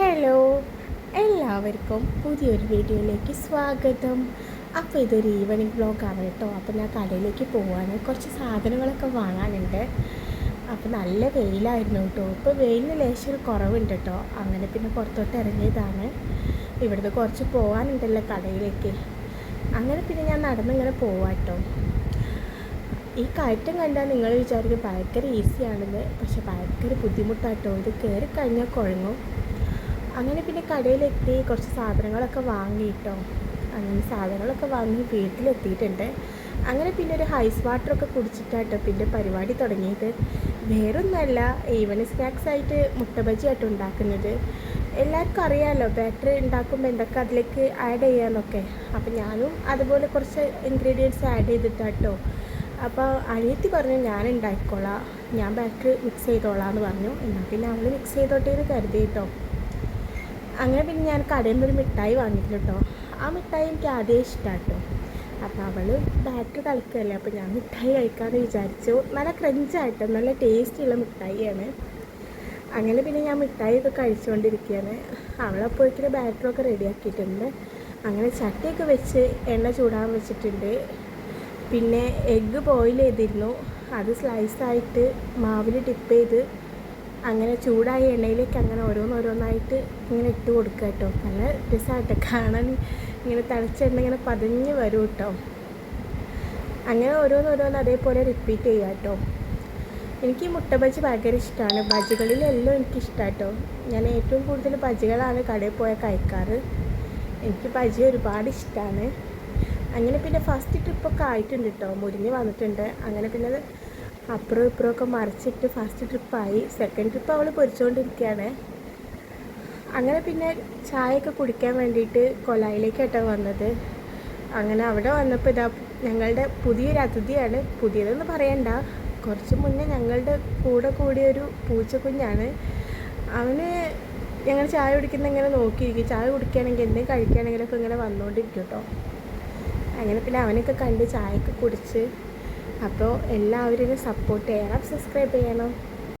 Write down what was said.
Hello. എല്ലാവർക്കും പുതിയൊരു വീഡിയോയിലേക്ക് സ്വാഗതം. അപ്പോൾ ഇതൊരു ഈവനിങ് ബ്ലോഗാണ് കേട്ടോ. അപ്പോൾ ഞാൻ കടയിലേക്ക് പോവാണ്. കുറച്ച് സാധനങ്ങളൊക്കെ വാങ്ങാനുണ്ട്. അപ്പോൾ നല്ല വെയിലായിരുന്നു കേട്ടോ. ഇപ്പോൾ വെയിലിന് ലേശം ഒരു കുറവുണ്ട് കേട്ടോ. അങ്ങനെ പിന്നെ പുറത്തോട്ട് ഇറങ്ങിയതാണ്. ഇവിടുന്ന് കുറച്ച് പോകാനുണ്ടല്ലോ കടയിലേക്ക്. അങ്ങനെ പിന്നെ ഞാൻ നടന്നിങ്ങനെ പോവാട്ടോ ഈ കയറ്റം കണ്ടാൽ നിങ്ങൾ വിചാരിക്കും ഭയങ്കര ഈസിയാണെന്ന് പക്ഷെ ഭയങ്കര ബുദ്ധിമുട്ടാട്ടോ ഇത് കയറി കഴിഞ്ഞാൽ കുഴങ്ങും. അങ്ങനെ പിന്നെ കടയിലെത്തി കുറച്ച് സാധനങ്ങളൊക്കെ വാങ്ങിയിട്ടോ അങ്ങനെ സാധനങ്ങളൊക്കെ വാങ്ങി വീട്ടിലെത്തിയിട്ടുണ്ട്. അങ്ങനെ പിന്നെ ഒരു ഹൈസ് വാട്ടറൊക്കെ കുടിച്ചിട്ടാട്ടോ പിന്നെ പരിപാടി തുടങ്ങിയത്. വേറൊന്നുമല്ല ഈവനിങ് സ്നാക്സ് ആയിട്ട് മുട്ട ബജിയായിട്ട് ഉണ്ടാക്കുന്നത്. എല്ലാവർക്കും അറിയാമല്ലോ ബാറ്ററി ഉണ്ടാക്കുമ്പോൾ എന്തൊക്കെ അതിലേക്ക് ആഡ് ചെയ്യാമെന്നൊക്കെ അപ്പോൾ ഞാനും അതുപോലെ കുറച്ച് ഇൻഗ്രീഡിയൻസ് ആഡ് ചെയ്തിട്ടാട്ടോ. അപ്പോൾ അനിയത്തി പറഞ്ഞു ഞാൻ ഉണ്ടാക്കിക്കോളാം. ഞാൻ ബാറ്ററി മിക്സ് ചെയ്തോളാം എന്ന് പറഞ്ഞു. എന്നാൽ പിന്നെ അവൾ മിക്സ് ചെയ്തോട്ടേ എന്ന് കരുതി കേട്ടോ അങ്ങനെ പിന്നെ ഞാൻ കടയിൽ നിന്നൊരു മിഠായി വാങ്ങിയിട്ടുണ്ട് കേട്ടോ. ആ മിഠായി എനിക്ക് ആദ്യം ഇഷ്ടമാണ് കേട്ടോ അപ്പോൾ അവൾ ബാറ്ററി കളിക്കുകയല്ലേ അപ്പോൾ ഞാൻ മിഠായി കഴിക്കാമെന്ന് വിചാരിച്ചു. നല്ല ക്രഞ്ചായിട്ട് നല്ല ടേസ്റ്റുള്ള മിഠായിയാണ്. അങ്ങനെ പിന്നെ ഞാൻ മിഠായി ഒക്കെ കഴിച്ചുകൊണ്ടിരിക്കുകയാണ് അവളപ്പോഴേക്കും ബാറ്ററൊക്കെ റെഡിയാക്കിയിട്ടുണ്ട് അങ്ങനെ ചട്ടിയൊക്കെ വെച്ച് എണ്ണ ചൂടാൻ വെച്ചിട്ടുണ്ട്. പിന്നെ എഗ്ഗ് ബോയിൽ ചെയ്തിരുന്നു. അത് സ്ലൈസായിട്ട് മാവിൽ ഡിപ്പ് ചെയ്ത് അങ്ങനെ ചൂടായ എണ്ണയിലേക്ക് അങ്ങനെ ഓരോന്നോരോന്നായിട്ട് ഇങ്ങനെ ഇട്ട് കൊടുക്കുക കേട്ടോ. നല്ല രസമായിട്ട് കാണാൻ ഇങ്ങനെ തിളച്ച എണ്ണ ഇങ്ങനെ പതിഞ്ഞ് വരും കേട്ടോ. അങ്ങനെ ഓരോന്നോരോന്ന് അതേപോലെ റിപ്പീറ്റ് ചെയ്യുക കേട്ടോ. എനിക്ക് ഈ മുട്ട ബജി ഭയങ്കര ഇഷ്ടമാണ്. ബജികളിലെല്ലാം എനിക്ക് ഇഷ്ടമാണ് കേട്ടോ. ഞാൻ ഏറ്റവും കൂടുതൽ ബജികളാണ് കടയിൽ പോയ കഴിക്കാറ്. എനിക്ക് ബജി ഒരുപാട് ഇഷ്ടമാണ്. അങ്ങനെ പിന്നെ ഫസ്റ്റ് ട്രിപ്പൊക്കെ ആയിട്ടുണ്ട് കേട്ടോ. മുരിഞ്ഞ് വന്നിട്ടുണ്ട്. അങ്ങനെ പിന്നെ അപ്പുറം ഇപ്പുറമൊക്കെ മറിച്ചിട്ട് ഫസ്റ്റ് ട്രിപ്പായി സെക്കൻഡ് ട്രിപ്പ് അവൾ പൊരിച്ചുകൊണ്ടിരിക്കുകയാണ് അങ്ങനെ പിന്നെ ചായയൊക്കെ കുടിക്കാൻ വേണ്ടിയിട്ട് കൊലായിലേക്കാട്ടോ വന്നത്. അങ്ങനെ അവിടെ വന്നപ്പോൾ ഇതാ ഞങ്ങളുടെ പുതിയൊരു അതിഥിയാണ്. പുതിയതെന്ന് പറയണ്ട. കുറച്ച് മുന്നേ ഞങ്ങളുടെ കൂടെ കൂടിയൊരു പൂച്ചക്കുഞ്ഞാണ്. അവന് ഞങ്ങൾ ചായ കുടിക്കുന്ന ഇങ്ങനെ നോക്കിയിരിക്കും. ചായ കുടിക്കുകയാണെങ്കിൽ എന്തെങ്കിലും കഴിക്കുകയാണെങ്കിലൊക്കെ ഇങ്ങനെ വന്നുകൊണ്ടിരിക്കും കേട്ടോ. അങ്ങനെ പിന്നെ അവനൊക്കെ കണ്ട് ചായയൊക്കെ കുടിച്ച് അപ്പോൾ എല്ലാവരും സപ്പോർട്ട് ചെയ്യണം സബ്സ്ക്രൈബ് ചെയ്യണം.